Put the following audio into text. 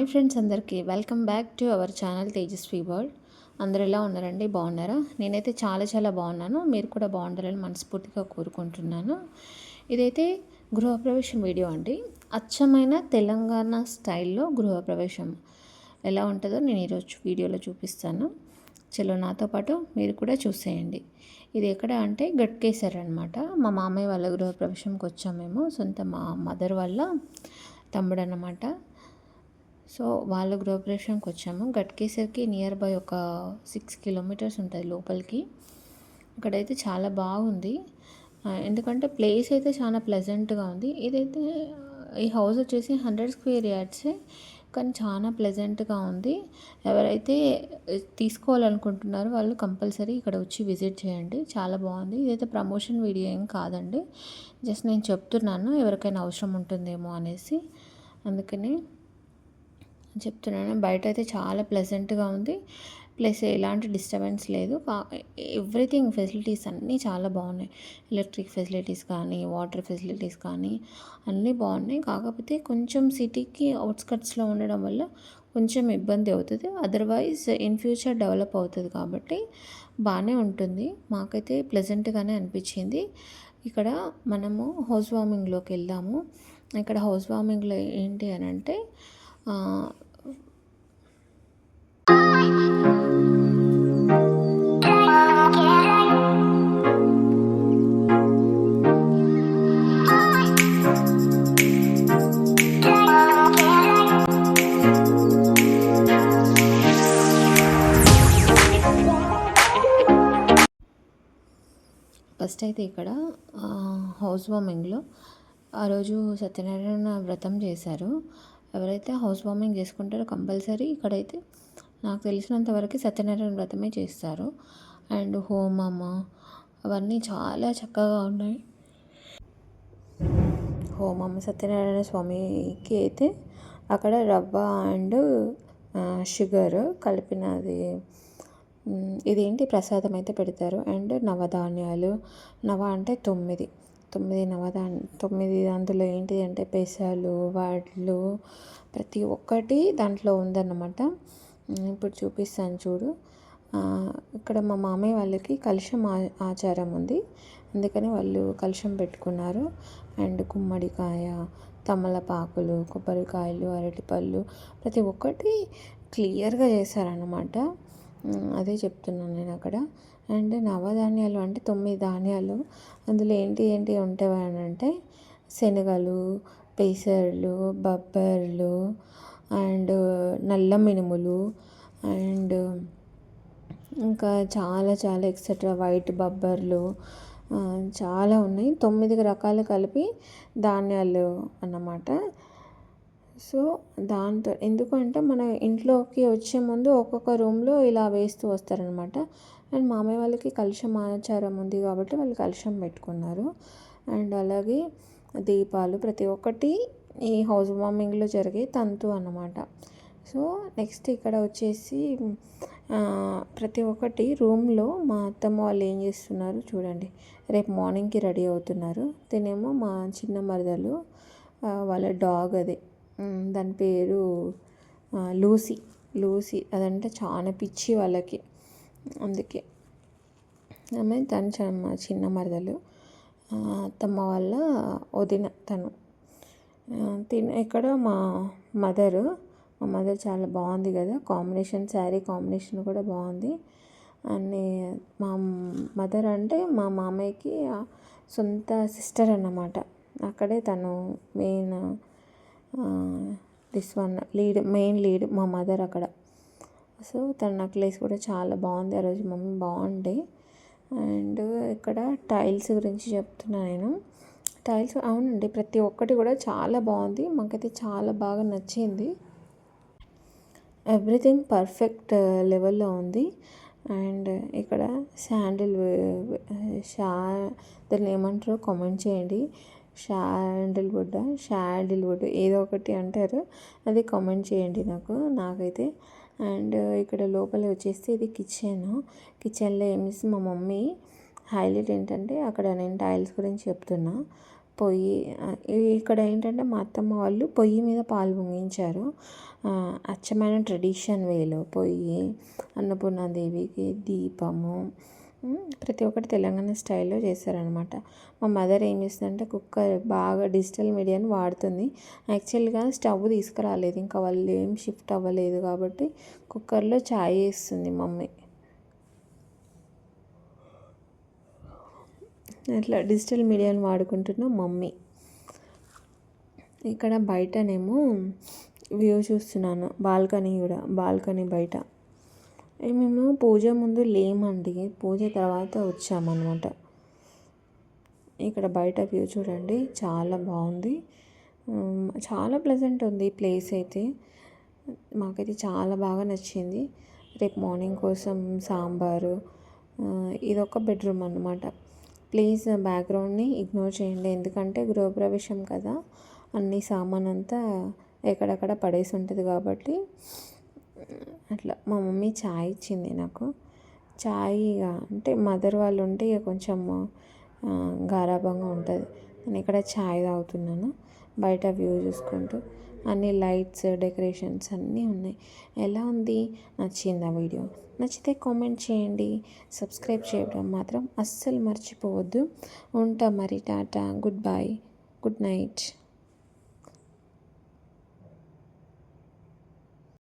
Hi friends అందరికీ. Welcome back to our channel Tejaswi world. అందరు ఎలా ఉన్నారండి? బాగున్నారా? నేనైతే చాలా చాలా బాగున్నాను. మీరు కూడా బాగుండాలని మనస్ఫూర్తిగా కోరుకుంటున్నాను. ఇదైతే గృహప్రవేశం వీడియో అండి. అచ్చమైన తెలంగాణ స్టైల్లో గృహప్రవేశం ఎలా ఉంటుందో నేను ఈరోజు వీడియోలో చూపిస్తాను. చలో నాతో పాటు మీరు కూడా చూసేయండి. ఇది ఎక్కడ అంటే గట్కేసర్ అనమాట మా మామయ్య వాళ్ళ గృహప్రవేశంకి వచ్చాం మేము. సొంత మా మదర్ వాళ్ళ తమ్ముడు అన్నమాట. సో వాళ్ళ గృహప్రవేశంకి వచ్చాము. గట్కేసరికి నియర్ బై ఒక సిక్స్ కిలోమీటర్స్ ఉంటుంది లోపలికి. అక్కడైతే చాలా బాగుంది. ఎందుకంటే ప్లేస్ అయితే చాలా ప్లెజెంట్గా ఉంది. ఇదైతే ఈ హౌస్ వచ్చేసి హండ్రెడ్ స్క్వేర్ యార్డ్సే కానీ చాలా ప్లెజెంట్గా ఉంది. ఎవరైతే తీసుకోవాలనుకుంటున్నారో వాళ్ళు కంపల్సరీ ఇక్కడ వచ్చి విజిట్ చేయండి. చాలా బాగుంది. ఇదైతే ప్రమోషన్ వీడియో ఏం కాదండి. జస్ట్ నేను చెప్తున్నాను ఎవరికైనా అవసరం ఉంటుందేమో అనేసి. అందుకని చెప్తున్నాను. బయట అయితే చాలా ప్లెజెంట్గా ఉంది. ప్లస్ ఎలాంటి డిస్టర్బెన్స్ లేదు. ఎవ్రీథింగ్ ఫెసిలిటీస్ అన్నీ చాలా బాగున్నాయి. ఎలక్ట్రిక్ ఫెసిలిటీస్ కానీ వాటర్ ఫెసిలిటీస్ కానీ అన్నీ బాగున్నాయి. కాకపోతే కొంచెం సిటీకి అవుట్స్కట్స్లో ఉండడం వల్ల కొంచెం ఇబ్బంది అవుతుంది. అదర్వైజ్ ఇన్ ఫ్యూచర్ డెవలప్ అవుతుంది కాబట్టి బాగానే ఉంటుంది. మాకైతే ప్లెజెంట్గానే అనిపించింది. ఇక్కడ మనము హౌస్ వార్మింగ్లోకి వెళ్దాము. ఇక్కడ హౌస్ వార్మింగ్లో ఏంటి అని అంటే ఫస్ట్ అయితే ఇక్కడ హౌస్ వార్మింగ్లో ఆ రోజు సత్యనారాయణ వ్రతం చేశారు. ఎవరైతే హౌస్ వార్మింగ్ చేసుకుంటారో కంపల్సరీ ఇక్కడైతే నాకు తెలిసినంత వరకు సత్యనారాయణ వ్రతమే చేస్తారు. అండ్ హోమం అవన్నీ చాలా చక్కగా ఉన్నాయి. హోమం సత్యనారాయణ స్వామికి అయితే అక్కడ రవ్వ అండ్ షుగర్ కలిపినది. ఇదేంటి ప్రసాదం అయితే పెడతారు. అండ్ నవధాన్యాలు. నవ అంటే తొమ్మిది. తొమ్మిది నవదా తొమ్మిది అందులో ఏంటి అంటే పెసలు వడ్లు ప్రతి ఒక్కటి దాంట్లో ఉందన్నమాట. ఇప్పుడు చూపిస్తాను చూడు. ఇక్కడ మా మామయ్య వాళ్ళకి కలుషం ఆ- ఆచారం ఉంది. అందుకని వాళ్ళు కలుషం పెట్టుకున్నారు. అండ్ గుమ్మడికాయ తమలపాకులు కొబ్బరికాయలు అరటిపళ్ళు ప్రతి ఒక్కటి క్లియర్గా చేశారన్నమాట. అదే చెప్తున్నాను నేను అక్కడ. అండ్ నవధాన్యాలు అంటే తొమ్మిది ధాన్యాలు. అందులో ఏంటి ఏంటి ఉంటాయి అని అంటే శనగలు పెసర్లు బబ్బర్లు అండ్ నల్ల మినుములు అండ్ ఇంకా చాలా చాలా ఎక్సెట్రా వైట్ బబ్బర్లు చాలా ఉన్నాయి. తొమ్మిది రకాలు కలిపి ధాన్యాలు అన్నమాట. సో దాంతో ఎందుకంటే మన ఇంట్లోకి వచ్చే ముందు ఒక్కొక్క రూమ్లో ఇలా వేస్తూ వస్తారనమాట అండ్ మామయ్య వాళ్ళకి కలుషం ఆచారం ఉంది కాబట్టి వాళ్ళు కలుషం పెట్టుకున్నారు. అండ్ అలాగే దీపాలు ప్రతి ఒక్కటి ఈ హౌస్ వార్మింగ్లో జరిగే తంతు అన్నమాట. సో నెక్స్ట్ ఇక్కడ వచ్చేసి ప్రతి ఒక్కటి రూమ్లో మా అత్తమ్మ వాళ్ళు ఏం చేస్తున్నారు చూడండి. రేపు మార్నింగ్కి రెడీ అవుతున్నారు. తినేమో మా చిన్న మరదలు వాళ్ళ డాగ్ అది. దాని పేరు లూసీ. లూసీ అదంటే చాలా పిచ్చి వాళ్ళకి. అందుకే ఆమె తను చ- మా చిన్న మరదలు. అత్తమ్మ వాళ్ళ వదిన తను. ఆ, తిన ఇక్కడ మా మదరు మా మదర్ చాలా బాగుంది కదా. కాంబినేషన్ శారీ కాంబినేషన్ కూడా బాగుంది. అని మా మదర్ అంటే మా మామయ్యకి సొంత సిస్టర్ అన్నమాట. అక్కడే తను main this one lead main lead మా మదర్ అక్కడ. సో తన నెక్లెస్ కూడా చాలా బాగుంది. ఆ రోజు మమ్మీ బాగుండే. అండ్ ఇక్కడ టైల్స్ గురించి చెప్తున్నా నేను. టైల్స్ అవునండి. ప్రతి ఒక్కటి కూడా చాలా బాగుంది. మాకైతే చాలా బాగా నచ్చింది. ఎవ్రీథింగ్ పర్ఫెక్ట్ లెవెల్లో ఉంది. అండ్ ఇక్కడ శాండిల్ షా uh, దాన్ని ఏమంటారో కామెంట్ చేయండి. షాండిల్ వుడ్ షాండిల్ వుడ్ ఏదో ఒకటి అంటారు. అది కామెంట్ చేయండి నాకు నాకైతే. అండ్ ఇక్కడ లోపల వచ్చేసి ఇది కిచెన్. కిచెన్లో ఏం మా మమ్మీ హైలైట్ ఏంటంటే అక్కడ నేను టైల్స్ గురించి చెప్తున్నా. పొయ్యి ఇక్కడ ఏంటంటే మా అత్తమ్మ వాళ్ళు పొయ్యి మీద పాలు పొంగించారు. అచ్చమైన ట్రెడిషన్ వేలో పొయ్యి అన్నపూర్ణాదేవికి దీపము ప్రతి ఒక్కటి తెలంగాణ స్టైల్లో చేశారనమాట మా మదర్ ఏం చేస్తుందంటే కుక్కర్ బాగా డిజిటల్ మీడియాని వాడుతుంది. యాక్చువల్గా స్టవ్ తీసుకురాలేదు. ఇంకా వాళ్ళు ఏం షిఫ్ట్ అవ్వలేదు కాబట్టి కుక్కర్లో చాయ్ వేస్తుంది మమ్మీ. అట్లా డిజిటల్ మీడియాని వాడుకుంటున్న మమ్మీ. ఇక్కడ బయటనేమో వ్యూ చూస్తున్నాను. బాల్కనీ కూడా బాల్కనీ బయట. మేము పూజ ముందు లేమండి. పూజ తర్వాత వచ్చామన్నమాట. ఇక్కడ బయట వ్యూ చూడండి. చాలా బాగుంది. చాలా ప్లెజెంట్ ఉంది ప్లేస్ అయితే. మాకైతే చాలా బాగా నచ్చింది. రేపు మార్నింగ్ కోసం సాంబారు ఇదొక బెడ్రూమ్ అనమాట ప్లీజ్ బ్యాక్గ్రౌండ్ని ఇగ్నోర్ చేయండి. ఎందుకంటే గృహప్రవేశం కదా. అన్ని సామాన్ అంతా ఎక్కడెక్కడ పడేసి ఉంటుంది కాబట్టి అట్లా మా మమ్మీ చాయ్ ఇచ్చింది నాకు. చాయ్ ఇక అంటే మదర్ వాళ్ళు ఉంటే ఇక కొంచెం గారాబంగా ఉంటుంది. నేను ఇక్కడ చాయ్ తాగుతున్నాను బయట వ్యూ చూసుకుంటూ. అన్ని లైట్స్ డెకరేషన్స్ అన్నీ ఉన్నాయి. ఎలా ఉంది? నచ్చిందా వీడియో? నచ్చితే కామెంట్ చేయండి. సబ్స్క్రైబ్ చేయడం మాత్రం అస్సలు మర్చిపోవద్దు. ఉంటా మరి టాటా. Goodbye good night.